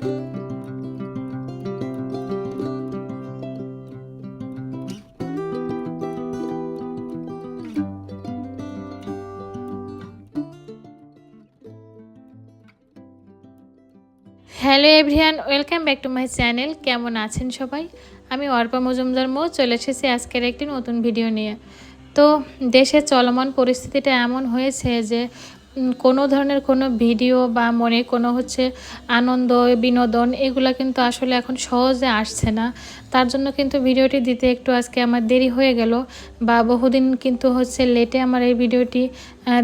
Hello everyone welcome back to my channel কেমন আছেন সবাই? আমি অর্পা মজুমদার মো, চলে এসেছি আজকের একটি নতুন ভিডিও নিয়ে। তো দেশের চলমান পরিস্থিতিটা এমন হয়েছে যে কোনো ধরনের কোনো ভিডিও বা মনে কোনো হচ্ছে আনন্দ, বিনোদন এগুলো কিন্তু আসলে এখন সহজে আসছে না। তার জন্য কিন্তু ভিডিওটি দিতে একটু আজকে আমার দেরি হয়ে গেল বা বহুদিন কিন্তু হচ্ছে লেটে আমার এই ভিডিওটি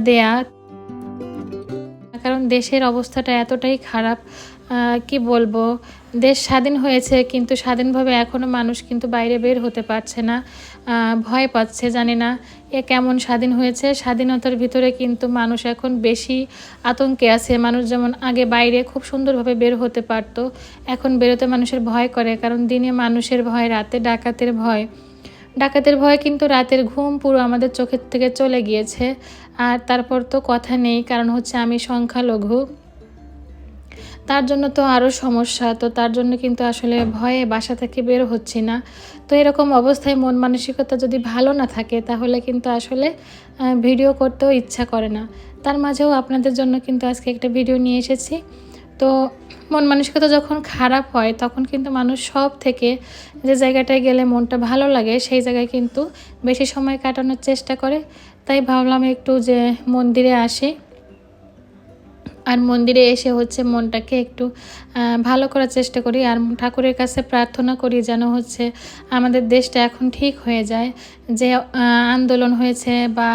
দেয়া। কারণ দেশের অবস্থাটা এতটাই খারাপ কি বলব? দেশ স্বাধীন হয়েছে, কিন্তু স্বাধীনভাবে এখনও মানুষ কিন্তু বাইরে বের হতে পারছে না ভয় পাচ্ছে, জানি না এ কেমন স্বাধীন হয়েছে। স্বাধীনতার ভিতরে কিন্তু মানুষ এখন বেশি আতঙ্কে আছে। মানুষ যেমন আগে বাইরে খুব সুন্দরভাবে বের হতে পারতো, এখন বেরোতে মানুষের ভয় করে, কারণ দিনে মানুষের ভয়, রাতে ডাকাতের ভয়। ডাকাতের ভয় কিন্তু রাতের ঘুম পুরো আমাদের চোখের থেকে চলে গিয়েছে। আর তারপর তো কথা নেই, কারণ হচ্ছে আমি সংখ্যালঘু। তার জন্য তো আরও সমস্যা, তো তার জন্য কিন্তু আসলে ভয়ে বাসা থেকে বের হচ্ছি না। তো এরকম অবস্থায় মন মানসিকতা যদি ভালো না থাকে, তাহলে কিন্তু আসলে ভিডিও করতেও ইচ্ছা করে না। তার মাঝেও আপনাদের জন্য কিন্তু আজকে একটা ভিডিও নিয়ে এসেছি। তো মন মানসিকতা যখন খারাপ হয়, তখন কিন্তু মানুষ সব থেকে যে জায়গাটায় গেলে মনটা ভালো লাগে, সেই জায়গায় কিন্তু বেশি সময় কাটানোর চেষ্টা করে। তাই ভাবলাম একটু যে মন্দিরে আসি। আর মন্দিরে এসে হচ্ছে মনটাকে একটু ভালো করার চেষ্টা করি। আর ঠাকুরের কাছে প্রার্থনা করি যেন হচ্ছে আমাদের দেশটা এখন ঠিক হয়ে যায়। যে আন্দোলন হয়েছে বা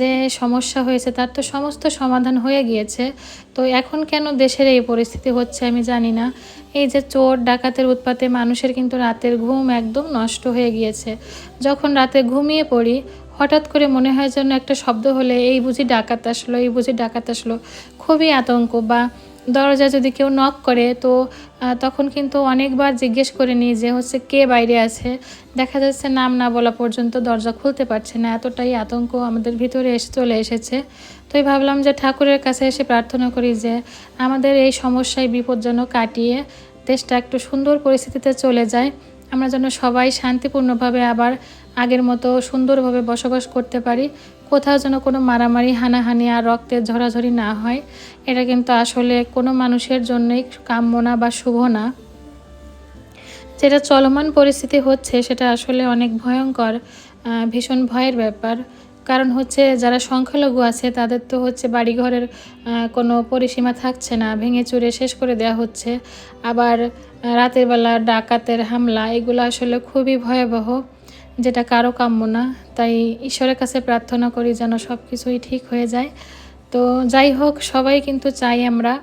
যে সমস্যা হয়েছে, তার তো সমস্ত সমাধান হয়ে গিয়েছে। তো এখন কেন দেশের এই পরিস্থিতি হচ্ছে আমি জানি না। এই যে চোর, ডাকাতের উৎপাতে মানুষের কিন্তু রাতের ঘুম একদম নষ্ট হয়ে গিয়েছে। যখন রাতে ঘুমিয়ে পড়ি, হঠাৎ করে মনে হয় যেন একটা শব্দ হলে, এই বুঝি ডাকাত আসলো, এই বুঝি ডাকাত আসলো। খুবই আতঙ্ক বা দরজা যদি কেউ নক করে, তো তখন কিন্তু অনেকবার জিজ্ঞেস করে নিই যে হচ্ছে কে বাইরে আছে। দেখা যাচ্ছে নাম না বলা পর্যন্ত দরজা খুলতে পারছে না, এতটাই আতঙ্ক আমাদের ভিতরে এসে চলে এসেছে। তো ভাবলাম যে ঠাকুরের কাছে এসে প্রার্থনা করি যে আমাদের এই সমস্যায় বিপদ যেন কাটিয়ে দেশটা একটু সুন্দর পরিস্থিতিতে চলে যায়। আমরা যেন সবাই শান্তিপূর্ণভাবে আবার আগের মতো সুন্দরভাবে বসবাস করতে পারি। কোথাও যেন কোনো মারামারি, হানাহানি আর রক্তের ঝরাঝরি না হয়, এটা কিন্তু আসলে কোনো মানুষের জন্যই কাম্য না বা শুভ না। যেটা চলমান পরিস্থিতি হচ্ছে, সেটা আসলে অনেক ভয়ঙ্কর ভীষণ ভয়ের ব্যাপার। কারণ হচ্ছে, যারা সংখ্যালঘু আছে, তাদের তো হচ্ছে বাড়িঘরের কোনো পরিসীমা থাকছে না, ভেঙে চুরে শেষ করে দেওয়া হচ্ছে। আবার, রাতের বেলা ডাকাতের হামলা, এগুলো আসলে খুবই ভয়াবহ। যেটা কারও কাম্য না, তাই ঈশ্বরের কাছে প্রার্থনা করি যেন সব কিছুই ঠিক হয়ে যায়। তো যাই হোক, সবাই কিন্তু চাই আমরা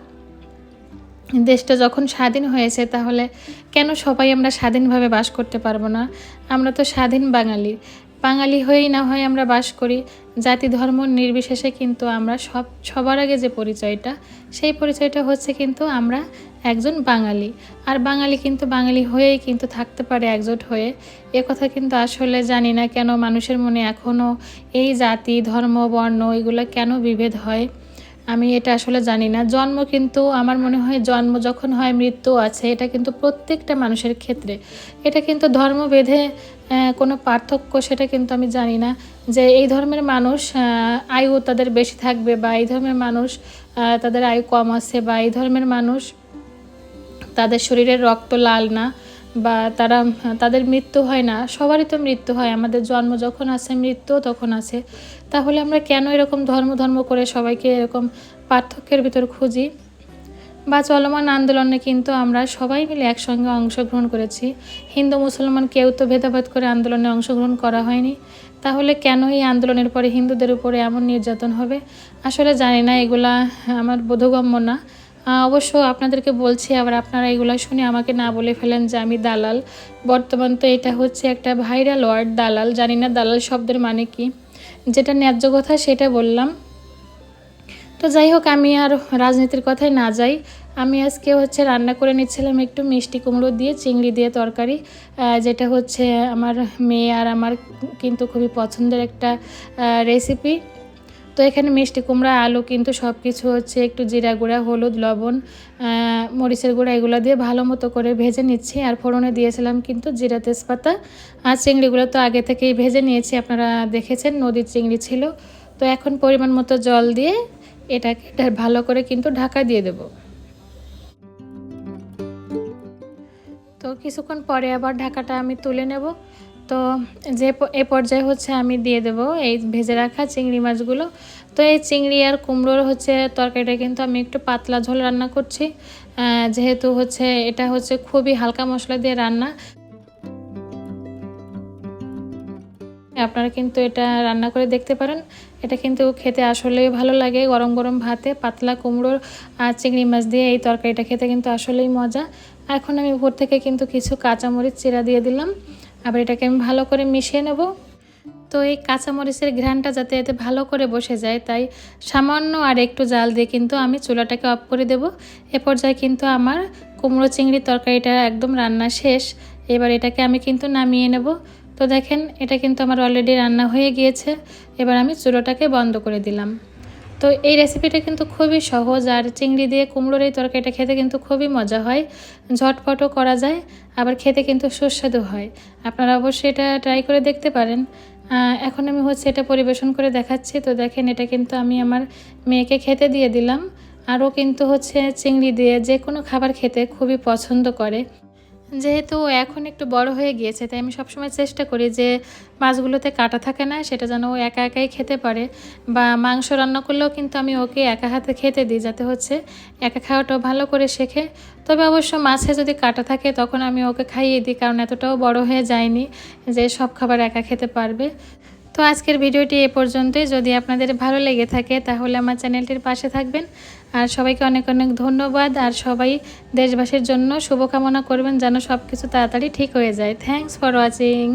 দেশটা যখন স্বাধীন হয়েছে, তাহলে কেন সবাই আমরা স্বাধীনভাবে বাস করতে পারব না? আমরা তো স্বাধীন বাঙালি। বাঙালি হয়েই না হয় আমরা বাস করি। জাতি, ধর্ম নির্বিশেষে কিন্তু আমরা সব, সবার আগে যে পরিচয়টা, সেই পরিচয়টা হচ্ছে কিন্তু আমরা একজন বাঙালি। আর বাঙালি কিন্তু বাঙালি হয়েই কিন্তু থাকতে পারে একজোট হয়ে। এ কথা কিন্তু আসলে জানি না কেন মানুষের মনে এখনও এই জাতি ধর্ম বর্ণ এগুলো কেন বিভেদ হয়। আমি এটা আসলে জানি না। জন্ম কিন্তু আমার মনে হয় জন্ম যখন হয় মৃত্যু আছে এটা কিন্তু প্রত্যেকটা মানুষের ক্ষেত্রে। এটা কিন্তু ধর্মভেদে আহ, কোনো পার্থক্য সেটা কিন্তু আমি জানি না। যে এই ধর্মের মানুষ আয়ু তাদের বেশি থাকবে বা এই ধর্মের মানুষ তাদের আয়ু কম আছে বা এই ধর্মের মানুষ তাদের শরীরের রক্ত লাল না বা তারা, তাদের মৃত্যু হয় না, সবারই তো মৃত্যু হয়, আমাদের জন্ম যখন আছে মৃত্যু তখন আছে তাহলে আমরা কেন এরকম ধর্ম ধর্ম করে সবাইকে এরকম পার্থক্যের ভিতর খুঁজি? বা চলমান আন্দোলনে কিন্তু আমরা সবাই মিলে একসঙ্গে অংশগ্রহণ করেছি। হিন্দু, মুসলমান কেউ তো ভেদাভেদ করে আন্দোলনে অংশগ্রহণ করা হয়নি। তাহলে কেন এই আন্দোলনের পরে হিন্দুদের উপরে এমন নির্যাতন হবে? আসলে জানি না, এগুলা আমার বোধগম্য না। অবশ্য আপনাদেরকে বলছি, আবার আপনারা এগুলো শুনে আমাকে না বলে ফেলেন যে আমি দালাল। বর্তমান তো এটা হচ্ছে একটা ভাইরাল ওয়ার্ড, দালাল। জানি না দালাল শব্দের মানে কি। যেটা ন্যায্য কথা সেটা বললাম। তো যাই হোক, আমি আর রাজনীতির কথায় না যাই। আমি আজকে হচ্ছে রান্না করে নিচ্ছিলাম একটু মিষ্টি কুমড়ো দিয়ে, চিংড়ি দিয়ে তরকারি। যেটা হচ্ছে আমার মেয়ে আর আমার কিন্তু খুবই পছন্দের একটা রেসিপি তো এখানে মিষ্টি কুমড়া, আলু কিন্তু সব কিছু হচ্ছে একটু জিরা গুঁড়া, হলুদ, লবণ মরিচের গুঁড়া এগুলো দিয়ে ভালো মতো করে ভেজে নিচ্ছি। আর ফোড়নে দিয়েছিলাম কিন্তু জিরা তেজপাতা আর চিংড়িগুলো তো আগে থেকেই ভেজে নিয়েছি, আপনারা দেখেছেন নদীর চিংড়ি ছিল। তো এখন পরিমাণ মতো জল দিয়ে এটাকে ভালো করে কিন্তু ঢাকা দিয়ে দেবো। তো কিছুক্ষণ পরে আবার ঢাকাটা আমি তুলে নেব। তো যে এ পর্যায়ে হচ্ছে আমি দিয়ে দেব এই ভেজে রাখা চিংড়ি মাছগুলো। তো এই চিংড়ি আর কুমড়োর হচ্ছে তরকারিটা কিন্তু আমি একটু পাতলা ঝোল রান্না করছি। যেহেতু হচ্ছে এটা হচ্ছে খুবই হালকা মশলা দিয়ে রান্না। আপনারা কিন্তু এটা রান্না করে দেখতে পারেন। এটা কিন্তু খেতে আসলেই ভালো লাগে গরম গরম ভাতে পাতলা কুমড়োর আর চিংড়ি মাছ দিয়ে এই তরকারিটা খেতে কিন্তু আসলেই মজা। এখন আমি উপর থেকে কিন্তু কিছু কাঁচামরিচ চিরা দিয়ে দিলাম। আবার এটাকে আমি ভালো করে মিশিয়ে নেব। তো এই কাঁচামরিচের ঘ্রানটা যাতে এতে ভালো করে বসে যায়, তাই সামান্য আর একটু জাল দিয়ে কিন্তু আমি চুলাটাকে অফ করে দেব। এ পর্যায়ে কিন্তু আমার কুমড়ো চিংড়ির তরকারিটা একদম রান্না শেষ। এবার এটাকে আমি কিন্তু নামিয়ে নেব। তো দেখেন, এটা কিন্তু আমার অলরেডি রান্না হয়ে গিয়েছে। এবার আমি চুলোটাকে বন্ধ করে দিলাম। তো এই রেসিপিটা কিন্তু খুবই সহজ। আর চিংড়ি দিয়ে কুমড়োর এই তরকারিটা খেতে কিন্তু খুবই মজা হয়। ঝটপটও করা যায়, আবার খেতে কিন্তু সুস্বাদু হয়। আপনারা অবশ্যই এটা ট্রাই করে দেখতে পারেন। এখন আমি হচ্ছে এটা পরিবেশন করে দেখাচ্ছি। তো দেখেন, এটা কিন্তু আমি আমার মেয়েকে খেতে দিয়ে দিলাম। আরও কিন্তু হচ্ছে চিংড়ি দিয়ে যে কোনো খাবার খেতে খুবই পছন্দ করে। যেহেতু এখন একটু বড় হয়ে গিয়েছে, তাই আমি সবসময় চেষ্টা করি যে মাছগুলোতে কাটা থাকে না, সেটা যেন ও একা একাই খেতে পারে বা মাংস রান্না করলেও কিন্তু আমি ওকে একা হাতে খেতে দিই যাতে হচ্ছে একা খাওয়াটাও ভালো করে শেখে। তবে অবশ্য মাছে যদি কাটা থাকে তখন আমি ওকে খাইয়ে দিই, কারণ এতটাও বড় হয়ে যায়নি যে সব খাবার একা খেতে পারবে। তো আজকের ভিডিওটি এ পর্যন্তই। যদি আপনাদের ভালো লেগে থাকে, তাহলে আমার চ্যানেলটির পাশে থাকবেন। আর সবাইকে অনেক অনেক ধন্যবাদ। আর সবাই দেশবাসীর জন্য শুভকামনা করবেন যেন সব কিছু তাড়াতাড়ি ঠিক হয়ে যায়। Thanks for watching